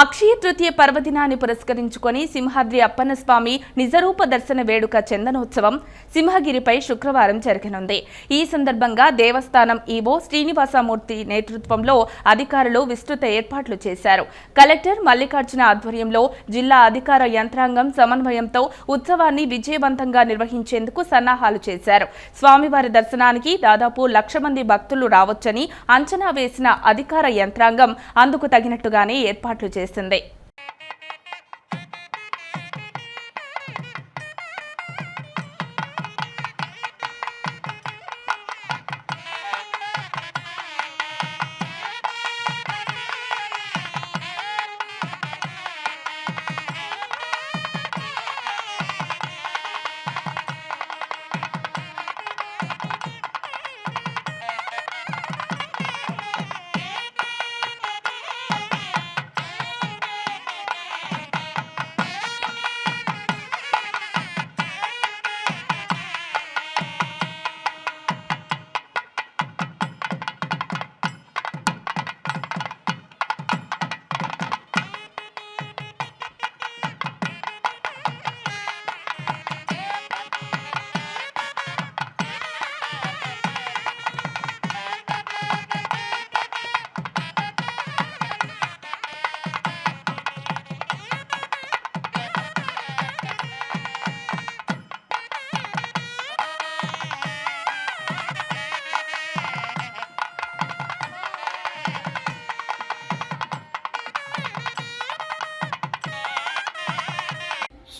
అక్షయ తృతీయ పర్వదినాన్ని పురస్కరించుకొని సింహాద్రి అప్పన్న స్వామి నిజరూప దర్శన వేడుక చందనోత్సవం సింహగిరిపై శుక్రవారం జరగనుంది. ఈ సందర్భంగా దేవస్థానం ఈవో శ్రీనివాసమూర్తి నేతృత్వంలో అధికారులు విస్తృత ఏర్పాట్లు చేశారు. కలెక్టర్ మల్లికార్జున ఆధ్వర్యంలో జిల్లా అధికార యంత్రాంగం సమన్వయంతో ఉత్సవాన్ని విజయవంతంగా నిర్వహించేందుకు సన్నాహాలు చేశారు. స్వామివారి దర్శనానికి దాదాపు లక్ష మంది భక్తులు రావచ్చని అంచనా వేసిన అధికార యంత్రాంగం అందుకు తగినట్టుగానే ఏర్పాట్లు చేశారు. చేసింది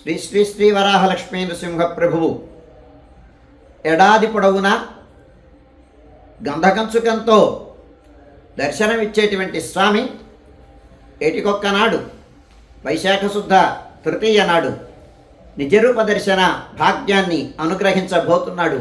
శ్రీ శ్రీ శ్రీ వరాహలక్ష్మీ నృసింహ ప్రభువు ఏడాది పొడవునా గంధకంచుకంతో దర్శనమిచ్చేటువంటి స్వామి ఏటికొక్క నాడు వైశాఖ శుద్ధ తృతీయ నాడు నిజరూప దర్శన భాగ్యాన్ని అనుగ్రహించబోతున్నాడు